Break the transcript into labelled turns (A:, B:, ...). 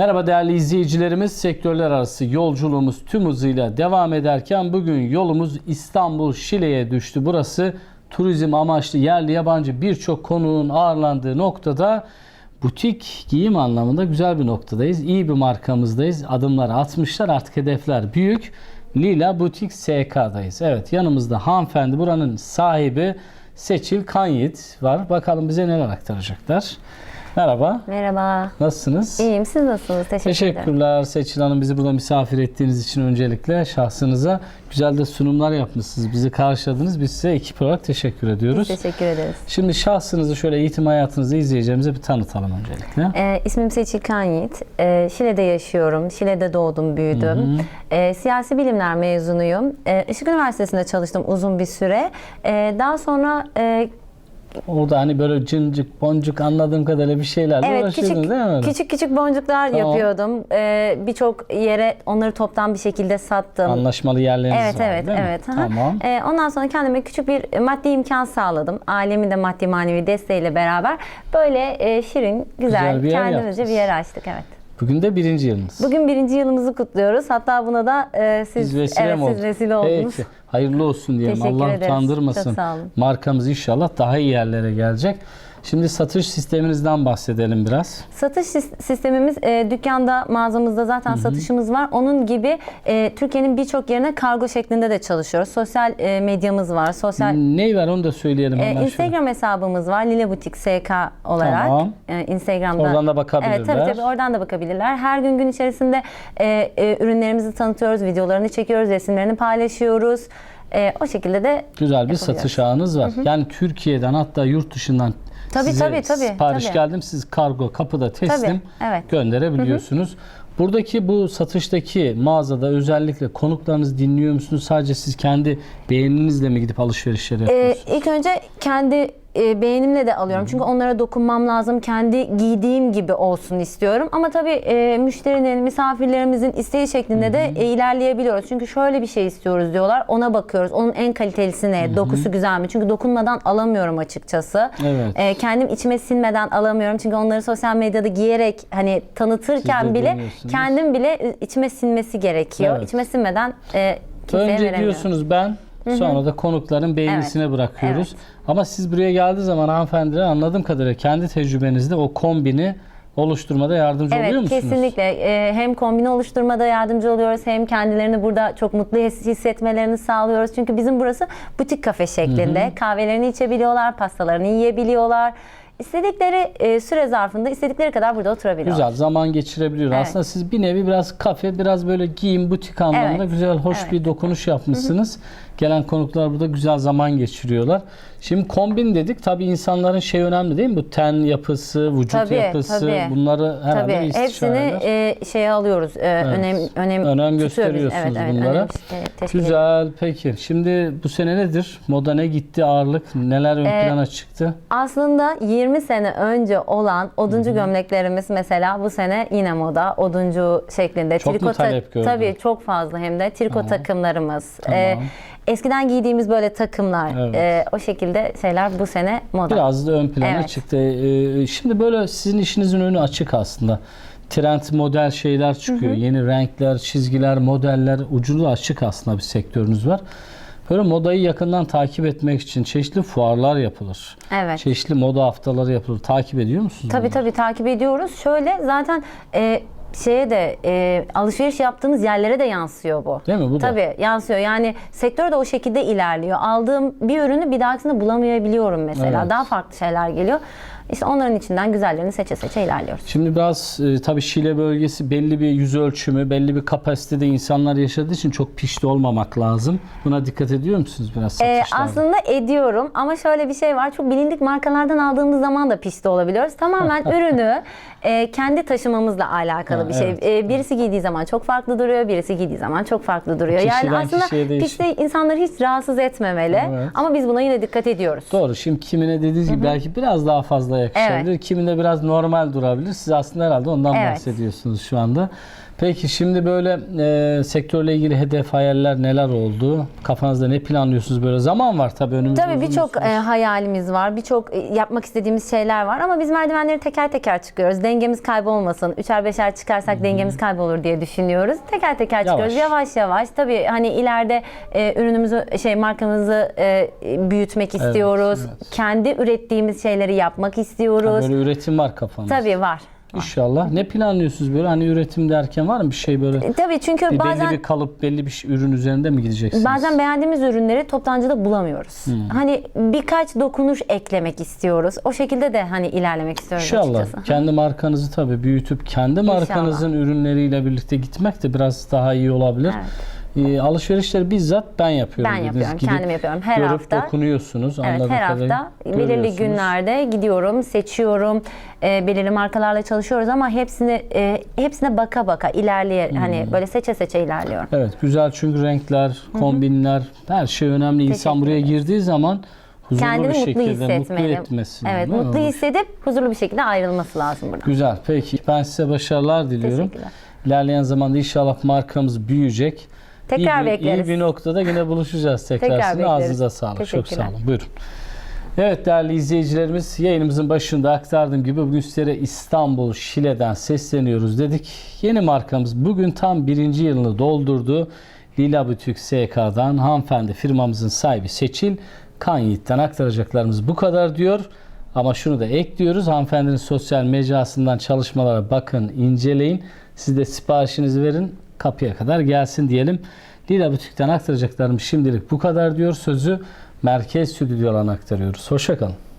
A: Merhaba değerli izleyicilerimiz. Sektörler arası yolculuğumuz tüm hızıyla devam ederken bugün yolumuz İstanbul Şile'ye düştü. Burası turizm amaçlı yerli yabancı birçok konuğun ağırlandığı noktada butik giyim anlamında güzel bir noktadayız. İyi bir markamızdayız. Adımları atmışlar artık hedefler büyük. Lila Butik SK'dayız. Evet yanımızda hanımefendi buranın sahibi Seçil Kanyit var. Bakalım bize neler aktaracaklar. Merhaba.
B: Merhaba.
A: Nasılsınız?
B: İyiyim. Siz nasılsınız? Teşekkür.
A: Teşekkürler Seçil Hanım bizi burada misafir ettiğiniz için öncelikle şahsınıza güzel de sunumlar yapmışsınız. Bizi karşıladınız. Biz size ekip olarak teşekkür ediyoruz.
B: Teşekkür ederiz.
A: Şimdi şahsınızı şöyle eğitim hayatınızı izleyeceğimize bir tanıtalım öncelikle.
B: Ee, ismim Seçil Kanyit. Ee, Şile'de yaşıyorum. Şile'de doğdum, büyüdüm. Ee, siyasi bilimler mezunuyum. Ee, Işık Üniversitesi'nde çalıştım uzun bir süre. Ee, daha sonra e,
A: Orada hani böyle cincik boncuk anladığım kadarıyla bir şeylerle
B: evet
A: uğraşıyordunuz
B: küçük
A: değil mi? öyle?
B: küçük küçük boncuklar
A: Tamam.
B: yapıyordum. Ee, Birçok yere onları toptan bir şekilde sattım.
A: Anlaşmalı yerleriniz
B: Evet
A: var
B: evet
A: değil mi?
B: evet. Hı.
A: Tamam.
B: Ee, ondan sonra kendime küçük bir maddi imkan sağladım. Ailemin de maddi manevi desteğiyle beraber böyle e, şirin, güzel,
A: Güzel bir
B: kendimizce
A: yaptınız.
B: bir yer açtık evet.
A: Bugün de birinci yılınız.
B: Bugün birinci yılımızı kutluyoruz. Hatta buna da e, siz,
A: Biz vesile
B: evet, siz vesile oldunuz.
A: Peki. Hayırlı olsun diyelim.
B: Teşekkür
A: Allah
B: ederiz.
A: utandırmasın.
B: Çok sağ olun.
A: Markamız inşallah daha iyi yerlere gelecek. Şimdi satış sisteminizden bahsedelim biraz.
B: Satış sis- sistemimiz e, dükkanda, mağazamızda zaten satışımız var. Onun gibi e, Türkiye'nin birçok yerine kargo şeklinde de çalışıyoruz. Sosyal e, medyamız var. Sosyal
A: Ne var onu da söyleyelim.
B: e,
A: hemen şöyle.
B: Instagram hesabımız var. Lile Butik SK olarak.
A: Tamam.
B: E, Instagram'da.
A: Oradan da bakabilirler.
B: Evet tabii tabii oradan da bakabilirler. Her gün gün içerisinde e, e, ürünlerimizi tanıtıyoruz, videolarını çekiyoruz, resimlerini paylaşıyoruz. E, o şekilde de
A: Güzel bir satış ağınız var. Yani Türkiye'den hatta yurt dışından
B: Tabii,
A: size
B: tabii, tabii,
A: sipariş
B: tabii.
A: geldim. Siz kargo kapıda teslim
B: Tabii, evet.
A: gönderebiliyorsunuz. Buradaki bu satıştaki mağazada özellikle konuklarınızı dinliyor musunuz? Sadece siz kendi beğeninizle mi gidip alışverişleri
B: Ee,
A: yapıyorsunuz?
B: ilk önce kendi e, beğenimle de alıyorum. Çünkü onlara dokunmam lazım. Kendi giydiğim gibi olsun istiyorum. Ama tabii e, müşterinin, misafirlerimizin isteği şeklinde de e, ilerleyebiliyoruz. Çünkü şöyle bir şey istiyoruz diyorlar. Ona bakıyoruz. Onun en kalitelisi ne? Dokusu güzel mi? Çünkü dokunmadan alamıyorum açıkçası.
A: Evet.
B: E, kendim içime sinmeden alamıyorum. Çünkü onları sosyal medyada giyerek hani tanıtırken
A: Siz de
B: bile
A: deniyorsunuz.
B: kendim bile e, içime sinmesi gerekiyor.
A: Evet.
B: İçime sinmeden e, kimseye
A: Önce
B: veremiyorum.
A: diyorsunuz ben, sonra da konukların beğenisine bırakıyoruz. Ama siz buraya geldiği zaman hanımefendiler anladığım kadarıyla kendi tecrübenizde o kombini oluşturmada yardımcı oluyor
B: Evet
A: musunuz?
B: kesinlikle. Ee, hem kombine oluşturmada yardımcı oluyoruz hem kendilerini burada çok mutlu his- hissetmelerini sağlıyoruz. Çünkü bizim burası butik kafe şeklinde. Kahvelerini içebiliyorlar, pastalarını yiyebiliyorlar. İstedikleri e, süre zarfında istedikleri kadar burada oturabiliyorlar.
A: Güzel zaman geçirebiliyor.
B: Evet.
A: Aslında siz bir nevi biraz kafe, biraz böyle giyim, butik anlamında
B: Evet.
A: güzel, hoş
B: Evet.
A: bir dokunuş yapmışsınız. Gelen konuklar burada güzel zaman geçiriyorlar. Şimdi kombin dedik. Tabii insanların şey önemli değil mi? Bu ten yapısı, vücut
B: Tabii,
A: yapısı
B: tabii.
A: bunları herhalde
B: Tabii hepsini e, şeye alıyoruz. E, önem önem
A: Önem
B: tutuyoruz.
A: gösteriyorsunuz
B: Evet, evet,
A: bunlara.
B: önem, e.
A: Güzel. Peki. Şimdi bu sene nedir? Moda ne gitti? Ağırlık neler ön
B: Ee,
A: plana çıktı?
B: Aslında 20 sene önce olan oduncu gömleklerimiz mesela bu sene yine moda oduncu şeklinde.
A: Çok mu
B: ta-
A: talep gördü?
B: Tabii çok fazla hem de triko takımlarımız.
A: Tamam.
B: Ee, eskiden giydiğimiz böyle takımlar
A: Evet.
B: e, o şekilde şeyler bu sene moda.
A: Biraz da ön plana
B: Evet.
A: çıktı. Ee, şimdi böyle sizin işinizin önü açık aslında. Trend model şeyler çıkıyor. Yeni renkler, çizgiler, modeller uculu açık aslında bir sektörünüz var. Böyle modayı yakından takip etmek için çeşitli fuarlar yapılır.
B: Evet.
A: Çeşitli moda haftaları yapılır. Takip ediyor musunuz?
B: Tabii
A: bunları?
B: tabii takip ediyoruz. Şöyle zaten e, şeye de e, alışveriş yaptığımız yerlere de yansıyor bu.
A: Değil mi? Bu da.
B: Tabii yansıyor. Yani sektör de o şekilde ilerliyor. Aldığım bir ürünü bir dahakisinde bulamayabiliyorum mesela.
A: Evet.
B: Daha farklı şeyler geliyor. İşte onların içinden güzellerini seçe seçe ilerliyoruz.
A: Şimdi biraz e, tabii Şile bölgesi belli bir yüz ölçümü, belli bir kapasitede insanlar yaşadığı için çok pişti olmamak lazım. Buna dikkat ediyor musunuz biraz
B: Ee,
A: satışlarda?
B: aslında ediyorum ama şöyle bir şey var. Çok bilindik markalardan aldığımız zaman da piste olabiliyoruz. Tamamen ürünü e, kendi taşımamızla alakalı
A: Ha,
B: bir şey.
A: evet,
B: E, birisi giydiği zaman çok farklı duruyor, birisi giydiği zaman çok farklı duruyor. Yani
A: Kişiden
B: aslında
A: kişiye değişiyor.
B: piste insanları hiç rahatsız etmemeli.
A: Evet.
B: Ama biz buna yine dikkat ediyoruz.
A: Doğru. Şimdi kimine dediğiniz gibi belki biraz daha fazla yakışabilir.
B: Evet.
A: Kimine biraz normal durabilir. Siz aslında herhalde ondan
B: Evet.
A: bahsediyorsunuz şu anda. Peki şimdi böyle e, sektörle ilgili hedef hayaller neler oldu? Kafanızda ne planlıyorsunuz böyle? Zaman var tabii önümüzde.
B: Tabii birçok
A: bir
B: e, hayalimiz var. Birçok e, yapmak istediğimiz şeyler var ama biz merdivenleri teker teker çıkıyoruz. Dengemiz kaybolmasın. Üçer beşer çıkarsak dengemiz kaybolur diye düşünüyoruz. Teker teker çıkıyoruz. Yavaş yavaş. Tabii hani ileride e, ürünümüzü şey markamızı e, büyütmek istiyoruz.
A: evet.
B: Kendi ürettiğimiz şeyleri yapmak
A: Ha,
B: istiyoruz.
A: Böyle üretim var kafanızda.
B: Tabii var.
A: İnşallah. Ne planlıyorsunuz böyle? Hani üretim derken var mı bir şey böyle?
B: E, Tabii çünkü
A: Bir
B: bazen
A: belli bir kalıp, belli bir şey- ürün üzerinde mi gideceksiniz?
B: Bazen beğendiğimiz ürünleri toptancıda bulamıyoruz.
A: Hmm.
B: Hani birkaç dokunuş eklemek istiyoruz. O şekilde de hani ilerlemek istiyoruz
A: İnşallah.
B: açıkçası.
A: Kendi markanızı tabii büyütüp kendi markanızın ürünleriyle birlikte gitmek de biraz daha iyi olabilir. Ee, alışverişleri bizzat ben yapıyorum.
B: Ben
A: dediniz.
B: yapıyorum,
A: Gidip
B: kendim yapıyorum. Her
A: görüp
B: hafta.
A: dokunuyorsunuz.
B: Evet her hafta belirli günlerde gidiyorum, seçiyorum. E, belirli markalarla çalışıyoruz ama hepsini e, hepsine baka baka ilerleye
A: Hmm.
B: hani böyle seçe seçe ilerliyorum.
A: Evet güzel çünkü renkler, kombinler her şey önemli. İnsan
B: Teşekkür
A: buraya
B: ederim.
A: girdiği zaman huzurlu
B: Kendini
A: bir
B: mutlu
A: şekilde
B: hissetmeli.
A: mutlu etmesi.
B: Evet,
A: mi?
B: mutlu hissedip huzurlu bir şekilde ayrılması lazım buradan.
A: Güzel. Peki ben size başarılar diliyorum.
B: Teşekkürler.
A: İlerleyen zamanda inşallah markamız büyüyecek.
B: Tekrar
A: iyi bir,
B: bekleriz.
A: İyi bir noktada yine buluşacağız tekrar.
B: Tekrar
A: Sizin
B: bekleriz.
A: ağzınıza sağlık. Çok sağ olun. Buyurun. Evet değerli izleyicilerimiz yayınımızın başında aktardığım gibi bugün sizlere İstanbul Şile'den sesleniyoruz dedik. Yeni markamız bugün tam birinci yılını doldurdu. Lila Bütük SK'dan hanımefendi firmamızın sahibi Seçil Kan Yiğit'ten aktaracaklarımız bu kadar diyor. Ama şunu da ekliyoruz. Hanımefendinin sosyal mecrasından çalışmalara bakın, inceleyin. Siz de siparişinizi verin. Kapıya kadar gelsin diyelim. Lila Bütük'ten aktaracaklarım şimdilik bu kadar diyor. Sözü merkez stüdyolarına aktarıyoruz. Hoşçakalın.